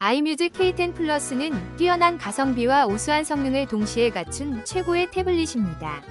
아이뮤즈 K10 플러스는 뛰어난 가성비와 우수한 성능을 동시에 갖춘 최고의 태블릿입니다.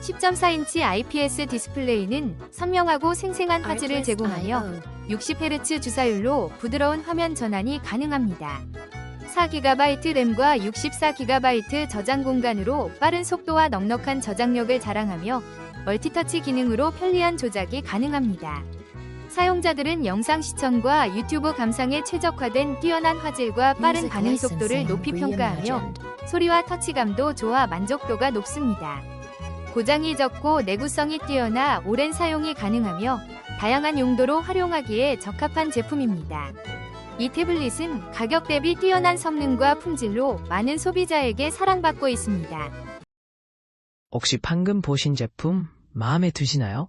10.4인치 IPS 디스플레이는 선명하고 생생한 화질을 제공하며 60Hz 주사율로 부드러운 화면 전환이 가능합니다. 4GB 램과 64GB 저장 공간으로 빠른 속도와 넉넉한 저장력을 자랑하며 멀티터치 기능으로 편리한 조작이 가능합니다. 사용자들은 영상 시청과 유튜브 감상에 최적화된 뛰어난 화질과 빠른 반응 속도를 높이 평가하며 소리와 터치감도 좋아 만족도가 높습니다. 고장이 적고 내구성이 뛰어나 오랜 사용이 가능하며 다양한 용도로 활용하기에 적합한 제품입니다. 이 태블릿은 가격 대비 뛰어난 성능과 품질로 많은 소비자에게 사랑받고 있습니다. 혹시 방금 보신 제품 마음에 드시나요?